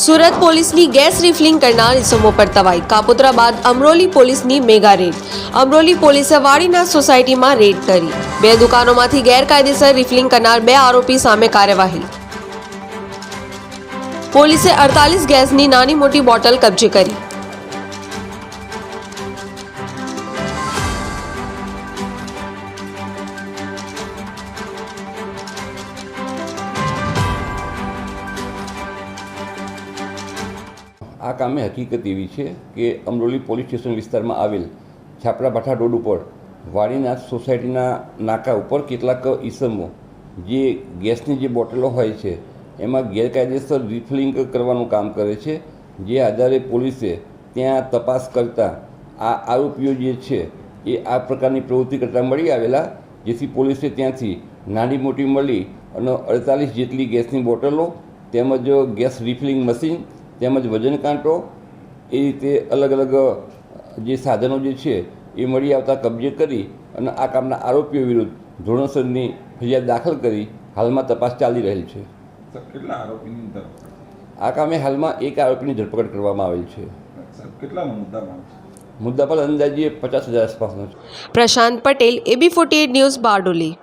સુરત પોલીસની gas refilling કરનાર ઇસમો પર તવાઈ. કાપોદ્રા બાદ અમરોલી પોલીસની મેગા રેડ. અમરોલી પોલીસે વાડીના સોસાયટીમાં રેડ કરી. બે દુકાનોમાંથી ગેરકાયદેસર રિફિલિંગ કરનાર બે આરોપી સામે કાર્યવાહી. પોલીસે અડતાલીસ ગેસની નાની મોટી બોટલ કબજે કરી. આ કામે હકીકત એવી છે કે અમરોલી પોલીસ સ્ટેશન વિસ્તારમાં આવેલ છાપરા ભાઠા રોડ ઉપર વાડીનાથ સોસાયટીના નાકા ઉપર કેટલાક ઈસમો જે ગેસની જે બોટલો હોય છે, એમાં ગેરકાયદેસર રિફિલિંગ કરવાનું કામ કરે છે, જે આધારે પોલીસે ત્યાં તપાસ કરતાં આ આરોપીઓ જે છે, એ આ પ્રકારની પ્રવૃત્તિ કરતાં મળી આવેલા, જેથી પોલીસે ત્યાંથી નાની મોટી મળી અને અડતાલીસ જેટલી ગેસની બોટલો તેમજ ગેસ રિફિલિંગ મશીન તેમજ વજન કાંટો એ રીતે અલગ અલગ જે સાધનો જે છે એ મળી આવતા કબજે કરી અને આ કામના આરોપીઓ વિરુદ્ધ ધોરણસરની ફરિયાદ દાખલ કરી હાલમાં તપાસ ચાલી રહેલ છે. સર કેટલા આરોપીની આ કામે હાલમાં એક આરોપીની ધરપકડ કરવામાં આવેલ છે. કેટલા મુદ્દામાં? મુદ્દા મુદ્દા પર અંદાજે પચાસ હજાર આસપાસનો છે. Prashant Patel AB forty news Bardoli.